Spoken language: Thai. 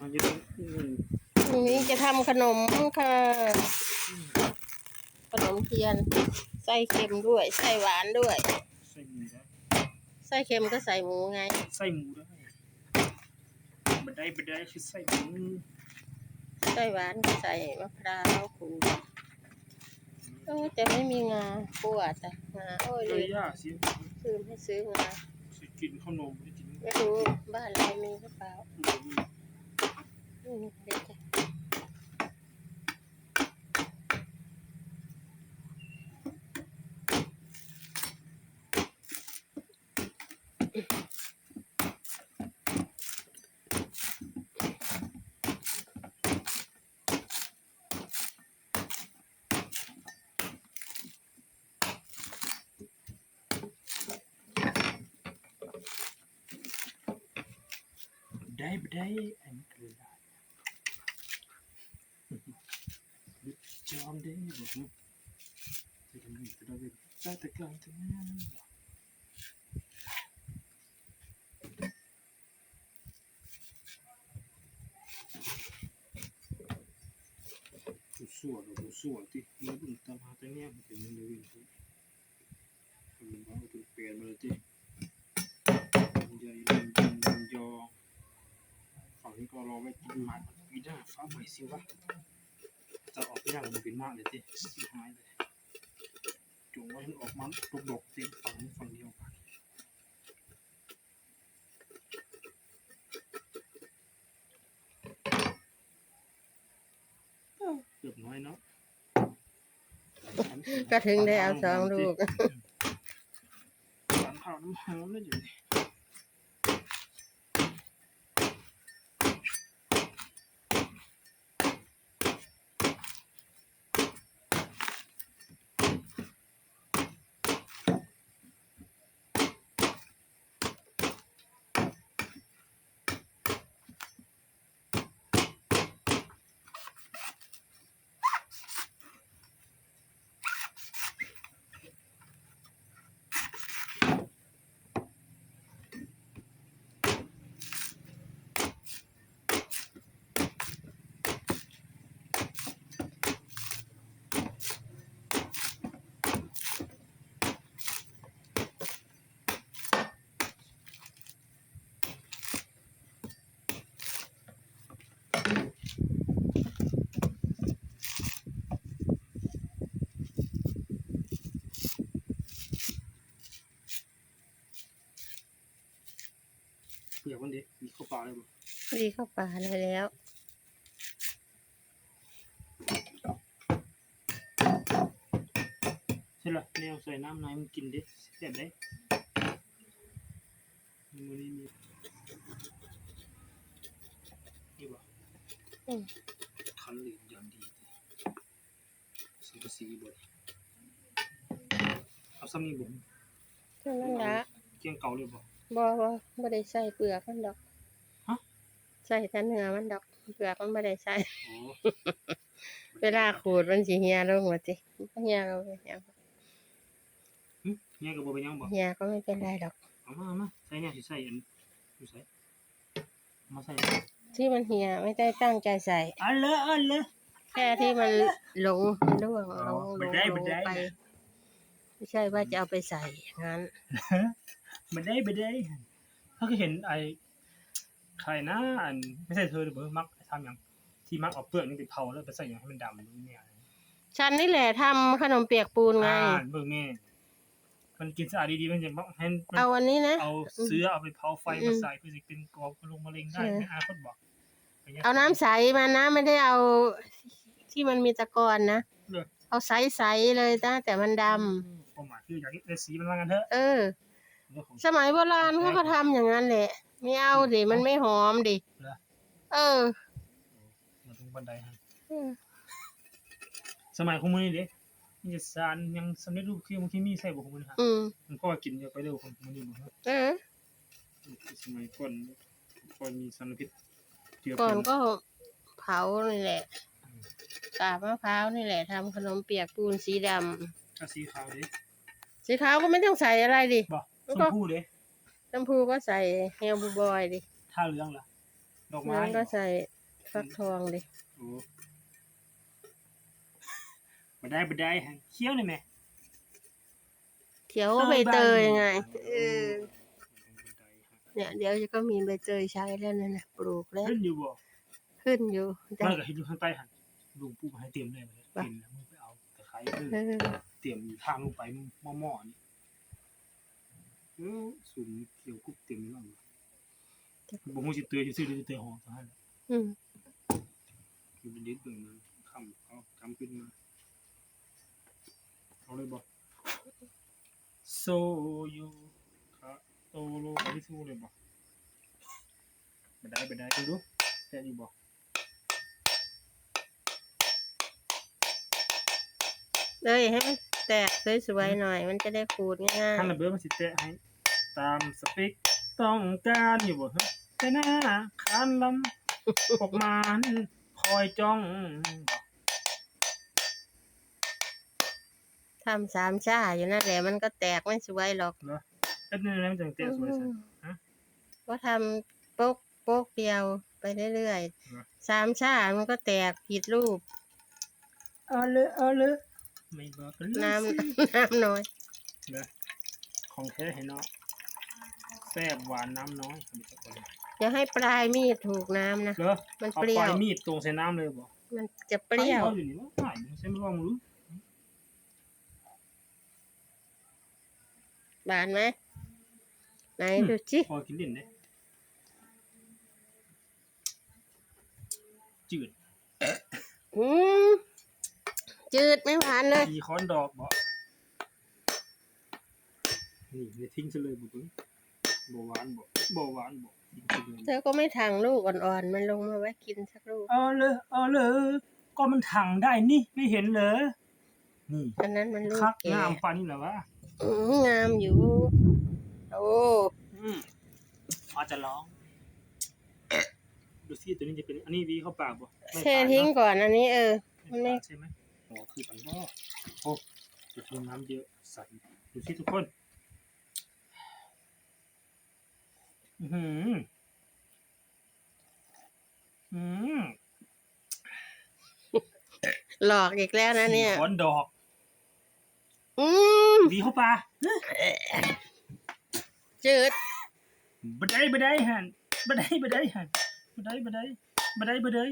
อันนี้อืมพรุ่งนี้จะทำขนมค่ะ ขนมเทียนไส้เค็มด้วยไส้หวานด้วย ใส่หมูได้ไส้เค็มก็ใส่หมูไง ใส่หมูได้บันไดบันไดคือใส่หมูไส้หวานก็ใส่มะพร้าวขูดโอ้แต่ไม่มีงาปวดอะงาโอ้ยเลลืยมย่าสิลืมให้ซื้องาสิกินขนมไม่กินไม่รู้บ้านเรามีหรือเปล่า หมู อืมเดี๋ยวจะ บันไดบันไดอันนี้คือได้จอมได้บอกว่า อฝั่งนี้ก็รอไว้กินหมากปีหน้าฟ้าใหม่สิวะจะออกไปได้มันเป็นมากเลยที่สิหายเลยจงไว้ออกมาตกดอกเต็มฝั่งนี้ฝั่งเดียวกันเกือบน้อยเนาะก็ถึงได้เอาสองลูกสารข้าวน้ำหอมเลยอยู่นี่ เปลือกมันดิมีข้าวปลาเลยบ่รีเข้าป่าได้แล้วใช่ละแนวใส่น้ำในมันกินดิเสียบได้มือนี้มีนี่บ่อืมคันเหลืองอย่างดีสังกะสีบ่เอาซ้ำนี่บ่เท่านั้นละเกี่ยงเก่าเลยบ่ บ่บ่บ่ได้ใส่เปลือกมันดอกฮะ ใส่แต่เนื้อมันดอก เปลือกมันบ่ได้ใส่ อ๋อเวลาขูดมันสิเหี่ยลงว่าติเหี่ยลงไปยังหึเนี่ยก็บ่เป็นหยังบ่เหี่ยก็ไม่เป็นไรดอก เอามาเอามาใส่เนี่ยสิใส่อันอยู่ใส่เอามาใส่ที่มันเหี่ยไม่ได้ตั้งใจใส่ อันเลยอันเลยแค่ที่มันหลงมันร่วงอ๋ลองลไม่งได้ลไม่งได้ไป ไม่ใช่ว่าจะเอาไปใส่อย่างนั้น มันได้ไม่ได้ถ้าเคยเห็นไอ้ใครนะอันไม่ใช่เธอหรือเปล่ามักทำอย่างที่มักเอาเปลือกนี่ไปเผาแล้วไปใส่อย่างให้มันดำเนี่ยฉันนี่แหละทำขนมเปียกปูนไงอ่าเบิ่งแม่มันกินสะอาดดีๆมันจะมักให้มันเอาวันนี้นะเอาเสื้อเอาไปเผาไฟอืมามใส่เพื่อจะเป็นกรอบลงมะเร็งได้ใช่ไม่อาคนบอกย่งงี้ยเอาน้ำใสมานะไม่ได้เอาที่มันมีตะกอนนะเลยเอาใสๆเลยนะแต่มันดความหมายคืออยากได้สีมันว่างันเถอะำเออเรื่องของ สมัยโบราณเขาก็ทำอย่างนั้นแหละไม่เอาดิมันไม่หอมดิเหรอ เออมาตรงบันไดฮะเออ สมัยของมือนี่เด้นี่จะสารยังสำเร็จรูปคือมันที่มีใส่บ่ของมือฮะอืมมันก็กินเยอะไปเร็วของมือนี่บ่ฮะเออ สมัยก่อนก่อนมีสารพิษเจือก่อนปนก็เผานี่แหละกาบมะพร้าวนี่แหละทำขนมเปียกปูนสีดำก็สีขาวเด้ สีขาวก็ไม่ต้องใส่อะไรดิ บ่แล้ว ชก็มพูเด้ชมพูก็ใส่เฮลบูบอยดิท่าเหลืองล่ะดอกไม้นั้นก็ใส่ฟักทองดิโอ้บ่ได้บ่ได้ฮะเคี้ยวเลยแม่เขียวก็ใบเตยไงเออบ่ได้ฮะเนี่ย เดี๋ยวก็มีใบเตยใช้แล้วนั่นนะปลูกแล้ว ขึ้นอยู่บ่ขึ้นอยู่แต่มันก็เห็นอยู่ข้างใต้หั่นลุงปู่มาให้เตรียมเลยบ่ได้เตรียมแล้วมึงไปเอาตะไคร้เออเออเตรียมอยู่ทางลงไปหม้อๆนี่เออสุ่มเกี่ยวกุ๊บเต็มแล้วบ่ฮู้สิเตยสิซื้อหรือสิเตยหอมซะหั่นอืมคือเป็นดิดเบิ่งมันคำเขาจำขึ้นมาเอาเลยบ่โซยูคะโตโลไม่สู้เลยบ่ไปได้ไปได้ดูดูแค่อยู่บ่เลยให้มันแตกสวยๆหน่อย มันจะได้ขูดง่ายขั้นระเบิดมันสิแตะให้ ตามสเปคต้องการอยู่บ่ฮะแต่หน้าคานลำพวกมันคอยจ้องบ่ๆทำสามชาอยู่นั่นแหละมันก็แตกไม่สวยหรอกเนาะเอ็ดนี่แล้วมันจังแตะสวยซะฮะก็ทำโป๊กโป๊กเดียวไปเรื่อยเหรอๆสามชามันก็แตกผิดรูปเอาเลยเอาเลยไม่บอกกันเลยน้ำสิน้ำน้อยนะของแท้ให้เนาะ แซ่บหวานน้ำน้อยทำจากคนอย่าให้ปลายมีดถูกน้ำนะ เหรอมันเอาเปรี้ปยวลายมีดตรงใส่น้ำเลยบ่มันจะเปรี้ยวอาอยู่นี่ว่าหายมึงใช่ไหมว่ามึงรู้บานไหมไหนดูจิพอกินเด่นเด้จืดอืมจืดไม่หวานเลยทีค้อนดอกบ่นี่เลยทิ้งซะเลยบ่เบิ่งบ่หวานบ่บ่หวานบ่ทิ้งซะเลยเธอก็ไม่ทางลูกอ่อนๆ มันลงมาไว้กินสักลูก เอาเลยเอาเลยก็มันถังได้นี่ไม่เห็นเหรอนี่อันนั้นมันลูกคักแก่งามปานนี้เหรอวะอืมงามอยู่ โอ้อืมอาจจะร้อง ดูสิตัวนี้จะเป็น อันนี้วีเข้าปากบ่ไม่แช่ปากทิ้งเนาะก่อนอันนี้เออไม่ไม่ ปากใช่ไหมอ๋อคือปันบ่โอ้จะทิ้งน้ำเยอะใส่ดูสิทุกคน อือหืออืมหลอกอีกแล้วนะเนี่ยขอนดอก อืมวีเข้าปากจืดบดได้บดได้หันบดได้บดได้หันบดได้บดได้บดได้บดได้